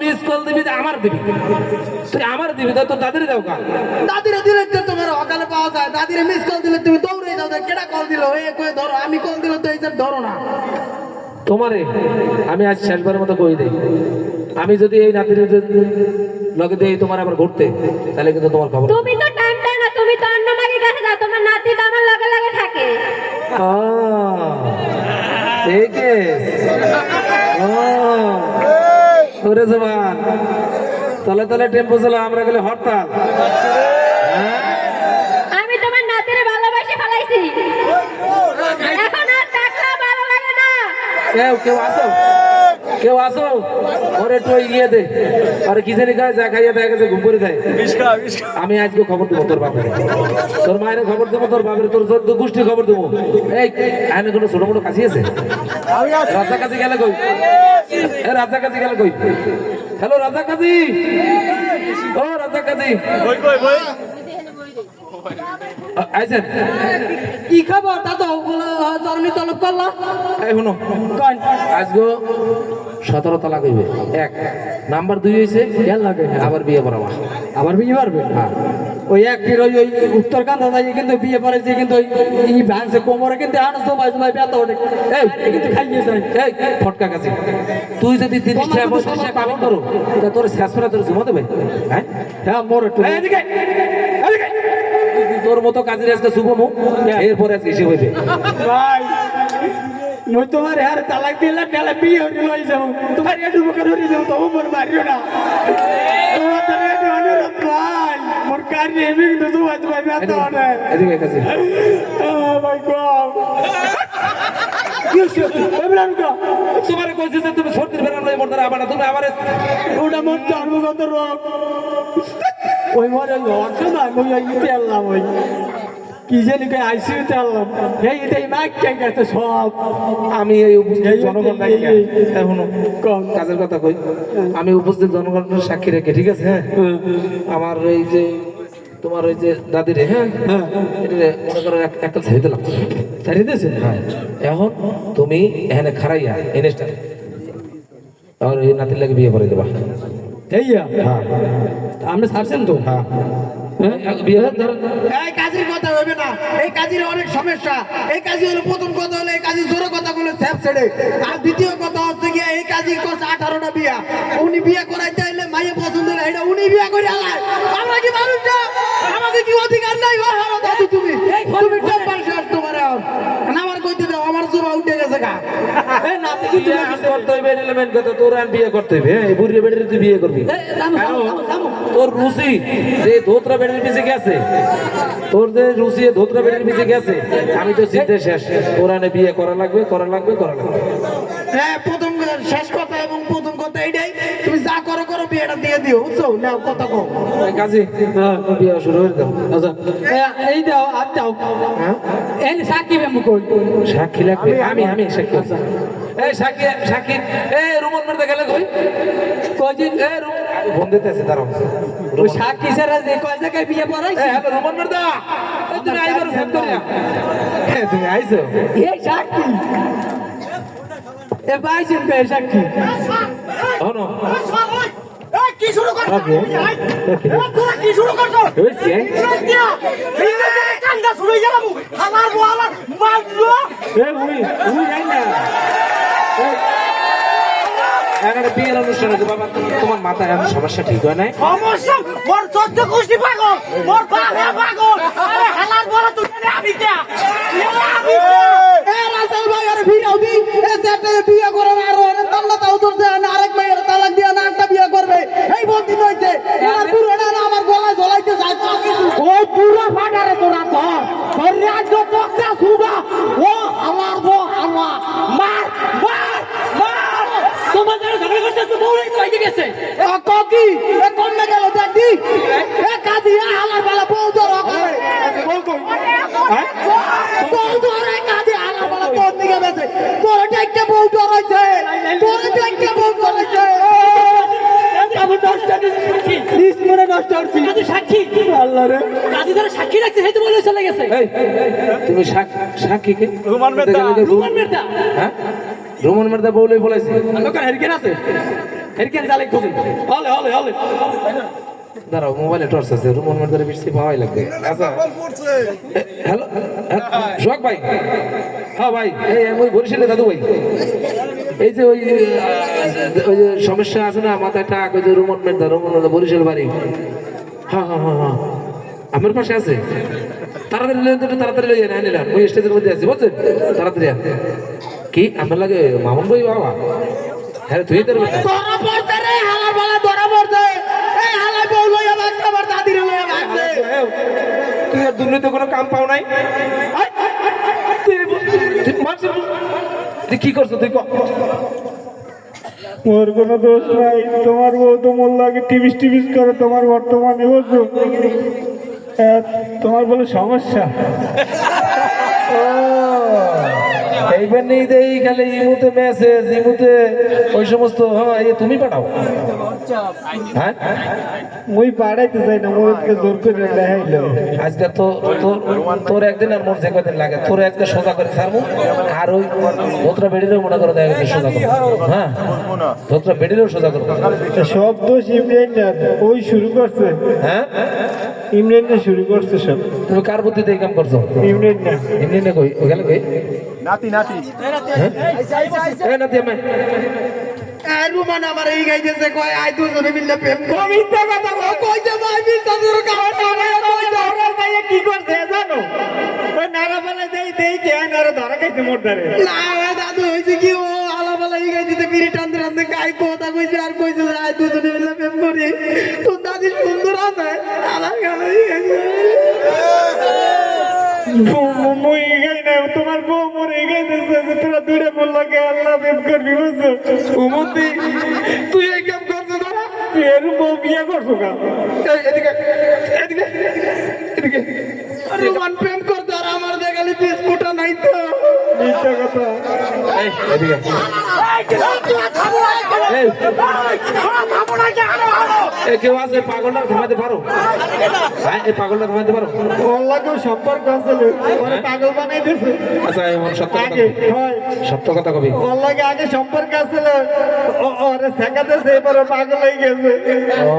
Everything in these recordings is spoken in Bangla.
তুই কল দিবি আমার দিবি। তুই আমার দিবি তো তোর দাদির দাও কা দাদিরে দিলে তো তোমার অকালে পাওয়া যায় দাদিরে মিস কল দিলে তুমি দৌড়ে যাও কেডা কল দিল? এ কই ধরো আমি কল দিলে তো এই ধরো না। তোমারে আমি আজ শেষবারের মতো কই দেই। আমি যদি এই নাতির লগে দিয়ে তোমার আবার ঘুরতে তাহলে কিন্তু তোমার খবর। তুমি তো টাইম দেয় না তুমি তো অন্য মাগির কাছে যাও তোমার নাতি তো আমার লগে লগে থাকে। ঠিক ওরে জবান। তলে তলে টেম্পো চলো আমরা গেলে হরতাল। হ্যাঁ? আমি তোমার নাতিরে ভালোবাসে ফেলাইছি। এখন আর টাকা ভালো লাগে না। কেউ কেউ আসো। কেউ আসো। ওরে একটু এগিয়ে দে। আরে কি জানি খায় যা খাইয়া গেছে ঘুম করে দেয়। আমি আজকে খবর দেবো তোর বাপের। তোর মায়ের খবর দেবো তোর বাপের তোর গোষ্ঠীর খবর দেবো। এই আইনে কোনো ছোট মোটো কাশি আছে? রাজা কাছে গেলে কই? এ রাজা কাছে গেলে কই? হ্যালো রাজা কাজী ও রাজা কাজী আ- আইছেন? কি খবর তা তো জন্মি তলব করলা? এই শুনো। কন আজকে সতেরো তালা কইবে এক। নাম্বার দুই হয়েছে আবার বিয়ে করাবা। আবার বিয়ে পারবে হ্যাঁ। ওই এক ফির ওই ওই উত্তর কান্দা কিন্তু বিয়ে পড়েছে কিন্তু ওই ভাঙছে কোমরে কিন্তু আনো সবাই সবাই ব্যথা ওঠে। এই কিন্তু খাইয়ে যায়। এই ফটকা কাছে। তুই যদি তিরিশ টাকা পঁয়ত্রিশ টাকা কামাই করো তা তোর শেষ করে তোর জমা দেবে। হ্যাঁ? হ্যাঁ মোর একটু। এদিকে, এদিকে। তোর মতো কাজের আজকে শুভ মুখ এরপরে আজকে হিসেবে হইবে। ভাই মই তোমার হার তালাক দিলা তাহলে বিয়ে হয়ে যাও। তোমার একটু মুখে ধরে যাও তবু মোর মারিও না। তোমার মোর কার এমনি কিন্তু তোমার তোমার ব্যথা ওঠে এদিকে কাছে Oh my God! কি হচ্ছে? এমরান কা? তোমার কইছে যে তুমি সর্দির বেড়ান লই মরতে আবার না তুমি আবার ওটা মোর জন্মগত রোগ। ওই মরে লড়ছে না মই ওই ইতে আনলাম ওই। কি জানি কই আইসিউতে আনলাম। এই এটাই মাইক কে গেছে সব। আমি এই উপস্থিত জনগণ এখনও কম কাজের কথা কই। আমি উপস্থিত জনগণের সাক্ষী রেখে ঠিক আছে? হ্যাঁ। আমার এই যে তোমার ওই যে দাদি রে হ্যাঁ। মনে করো একটা ছেড়ে দিলাম। ছাড়িয়ে দিয়েছে? হ্যাঁ। এখন তুমি এখানে খারাইয়া এনেস্টা আর এই নাতির লাগে বিয়ে করে দেবা। হ্যাঁ। আপনি ছাড়ছেন তো? হ্যাঁ। বিয়ে ধর কাজের কথা হবে না। এই কাজের অনেক সমস্যা। এই কাজে হলো প্রথম কথা হলো, এই কাজে জোরে কথা বলে স্যাপ ছেড়ে। আর দ্বিতীয় কথা হচ্ছে গিয়ে, এই কাজে করছে আঠারোটা বিয়া। উনি বিয়ে করাইতে হইলে মাইয়ে পছন্দ হলে এটা উনি বিয়ে করে আমরা কি মানুষ না? আমাকে কি অধিকার নাই? দাদু তুমি। তুমি টেম্পার তোমার আমার কইতে দাও, আমার জোবা উঠে গেছে গা। তোর রুচি পিছে গেছে তোর রুচি ধোতরা পিছে গেছে আমি তো চিন্তা শেষ তোর আনে বিয়ে করা লাগবে করা লাগবে করা লাগবে হ্যাঁ প্রথম শেষ কথা এবং প্রথম কথা এইটাই। তুমি যা করো করো বিয়েটা দিয়ে দিও বুঝছ? নাও কও। এই কাজী বিয়ে শুরু করে দাও আচ্ছা এই দাও আর দাও। হ্যাঁ? এই সাকিব আমি কই? সাক্ষী লাগবে আমি আমি সাক্ষী এই সাক্ষী সাক্ষী এই রুমন মারতে গেলে কই? কয়দিন এই রুমন ফোন দিতেছে দাঁড়াও। ওই সাক্ষী স্যার যে কয় জায়গায় বিয়ে পড়াইছে? হ্যালো রুমন মারদা। তুমি আইবার ফোন করিয়া। হ্যাঁ তুমি আইছো। এই সাক্ষী এ পাইছেন কে সাক্ষী কি শুরু করছ? তোরা কি শুরু করছ? কান্দা শুরু গেলাম। আমার আমার মারলো। এখানে বিয়ের অনুষ্ঠান বাবা তোমার মাথায় এখন সমস্যা ঠিক হয় নাই সমস্যা, মোর চোদ্দ গোষ্ঠী পাগল, মোর পাগল। আরে হালার বড় তুই আমি দেয়া। করতেছে, বউরাই তো গেছে। এ ককি এ কোন গেল দেখি এ কাজি এ হালার বালা বউ ধর বউ কই হ্যাঁ বউ ধরে কাজি হালার বালা কোন দিকে গেছে তোর একটা বউ ধরাইছে তোর একটা বউ ধরাইছে আমি নষ্ট করে দিচ্ছি। মনে নষ্ট করছি। কাজী সাক্ষী। আল্লাহ রে। কাজী যারা সাক্ষী রাখছে সেই তো বলে চলে গেছে। এই তুমি সাক্ষী সাক্ষীকে রুমান মেহতা। রুমান মের্দা হ্যাঁ? রুমান বউলে বলেছে। দোকান হেরিকেন আছে। এরকেন জালে খুঁজে হলে হলে হলে। দাঁড়াও মোবাইলে টর্চ আছে রুমন মেরে বৃষ্টি পাওয়াই লাগবে। আচ্ছা। এ- হ্যালো হ্যাঁ, সোহাগ ভাই। হ্যাঁ ভাই এই আমি ওই বরিশালে দাদু ভাই। এই যে ওই ওই যে সমস্যা আছে না মাথায় টাক ওই যে রুমন মেন্দার রুমন বরিশাল বাড়ি। হ্যাঁ হ্যাঁ হ্যাঁ হ্যাঁ। আমার পাশে আছে। তাড়াতাড়ি তাড়াতাড়ি লইয়া না। নিলাম ওই স্টেজের মধ্যে আছি বুঝছেন? তাড়াতাড়ি। কি? আমার লাগে মামুন ভাই বাবা। হ্যাঁ তুই তোর ধরা পড়ছে রে হালার বালা ধরা পড়ছে। এই হালাই বউ লইয়া ভাগছে আমার দাদিরে লইয়া ভাগছে তুই আর দুর্নীতি কোনো কাম পাও নাই? তুই- কি করছ তুই ক- মোর কোনো দোষ নাই। তোমার বউ তো লাগে টিভিস টিভিস করে তোমার বর্তমানে তোমার বলে সমস্যা। এইবার নেই দেই খালি ইমুতে মেসেজ ইমুতে ওই সমস্ত হ্যাঁ তুমি পাঠাও। হ্যাঁ? মুই পাড়াইতে চাই না আজকে জোর করে দেখাইলো আজকে তো তোর তোর একদিন আর মোর যে কদিন লাগে তোর আজকে সোজা করে ছাড়বো। আর ওই ধোত্রা বেড়িলেও মনে করে গেছে সোজা করব হ্যাঁ? ধোত্রা বেড়িলেও সোজা করব সব দোষ ইমরান ওই শুরু করছে। হ্যাঁ? ইমরান না শুরু করছে সব। তুমি কার বুদ্ধিতে এই কাম করছ? ইমরান না কই? কই? নাতি নাতি। এই না দিয়ে আমি আর রুমান আমার এই গাইতেছে কয় আই দুজনে মিললে প্রেম কর। মিথ্যা কথা বল। কইছে ভাই মিথ্যা তোর কাম কইছে কি করছে জানো? ওই নারা বেলা দেই দেই কে নারা ধরা খাইছে মোর ধারে। না দাদু হইছে কি? ও আলাবালা এই গাইতেছে বিড়ি টানতে টানতে গাই কথা কইছে আর কইছে আই দুজনে তোমার বউ মোর যে তোরা দূরে মোর লাগে আল্লাহ প্রেম করবি বুঝছ উমন্তি তুই এই কাম করছ দাঁড়া তুই এর বউ বিয়ে করছ কা এই, এদিকে এদিকে এদিকে রুমান প্রেম করতে আর আমার দেখালি বিস্কুটটা নাই তো মিথ্যা কথা এই, এদিকে এই, এই কেউ আছে পাগলটা থামাতে পারো? হ্যাঁ এই পাগলটা থামাতে পারো? ওর লাগেও সম্পর্ক আছে পাগল বানাই দিছে আচ্ছা এমন সত্য কথা আগে হয়। সত্য কথা কবি। ওর আগে সম্পর্ক আছিল ও- ওরে শেখাতেছে এবারে পাগল হয়ে গেছে। ও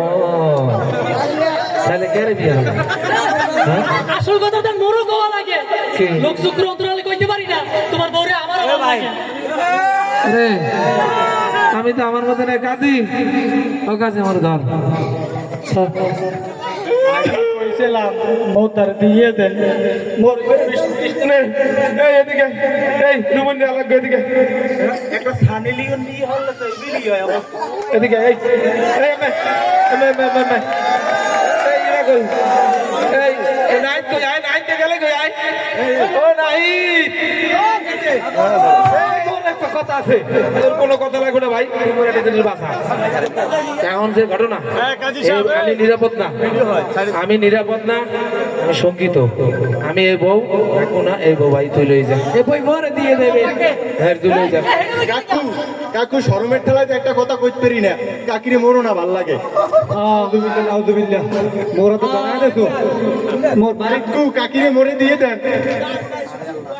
তাহলে কে রে বিয়ে হ্যাঁ? আসল কথাটা মোরও গোয়া লাগে। লোক শুক্র অন্তরালে কইতে পারি না তোমার বউরে আমার আমি তো আমার মতন কাজী। ও কাজী আমার ধর কইছিলাম মৌতার দিয়ে দেন। মোর নে, এই এদিকে এই রুমন আলাগ এদিকে। একটা সানি লিওন নিয়ে হল তো বিলি হয় অবস্থা। এদিকে এই এই মে মে মে মে মে এই ইরা কই? এই এই নাইট কই? গেলে কই? আয়। ও নাইট একটা কথা আছে। তোর কোনো কথা লাগবে না ভাই তুই মোর বাসা। এখন যে ঘটনা আমি নিরাপদ না। আমি নিরাপদ না আমি শঙ্কিত। আমি এই বউ রাখব না এই বউ ভাই তুই লই যা। এ বই মরে দিয়ে দেবে। হ্যাঁ তুই লই যা। কাকু কাকু শরমের ঠেলায় তো একটা কথা কইতে পারি না। কাকিরে মরো না ভালো লাগে। মোরা তো জানা দেখো মোর কাকু কাকিরে মরে দিয়ে দেন।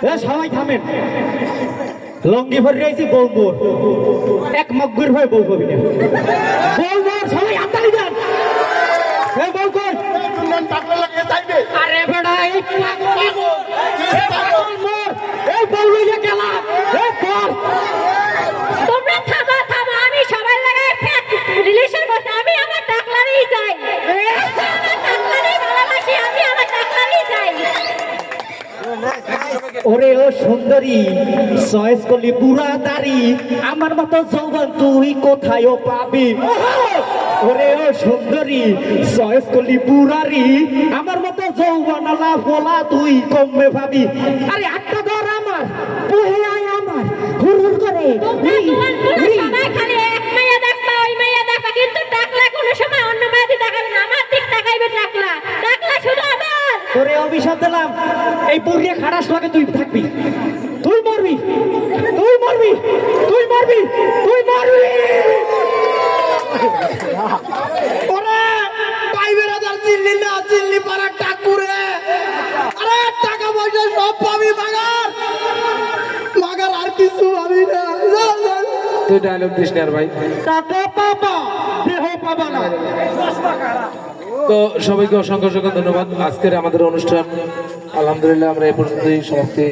এ সবাই থামেন। লঙ্গি ভরে রয়েছি বোর এক মগ্গুর হয়ে বউ কবি সবাই যান চাইবে আরে বেড়া এই পাগল। এই এই ওরে ও সুন্দরী সয়েস করলি পুরা দাড়ি আমার মতো যৌবন তুই কোথায় পাবি? ওরে ও সুন্দরী চয়েস করলি পুরারি আমার মতো যৌবন আলা বলা তুই কমবে ভাবি। আরে আটটা ধর আমার পুহে আয় আমার হুর হুর করে তোমরা উড়ি, তোমার উড়ি। সবাই খালি এক মাইয়া দেখবা ওই মাইয়া দেখবা কিন্তু টাকলা কোনো সময় অন্য মাইয়া দিয়ে তাকাবে না আমার দিক তাকাইবে টাকলা টাকলা শুধু আমার তোরে অভিশাপ দিলাম। এই পুরিয়ে খারাস লাগে তুই থাকবি। তুই মরবি। তুই মরবি। তুই মরবি। তুই মরবি। ওরে পাইবের হাজার চিল্লি না চিল্লি পাড়ার টাকুরে আরে টাকা পয়সা সব পাবি মাগার মাগার আর কিছু পাবি না। তুই ডায়লগ দিস ভাই। টাকা পাবা দেহ পাবা না। তো সবাইকে অসংখ্য অসংখ্য ধন্যবাদ। আজকের আমাদের অনুষ্ঠান আলহামদুলিল্লাহ আমরা এ পর্যন্তই সমাপ্তি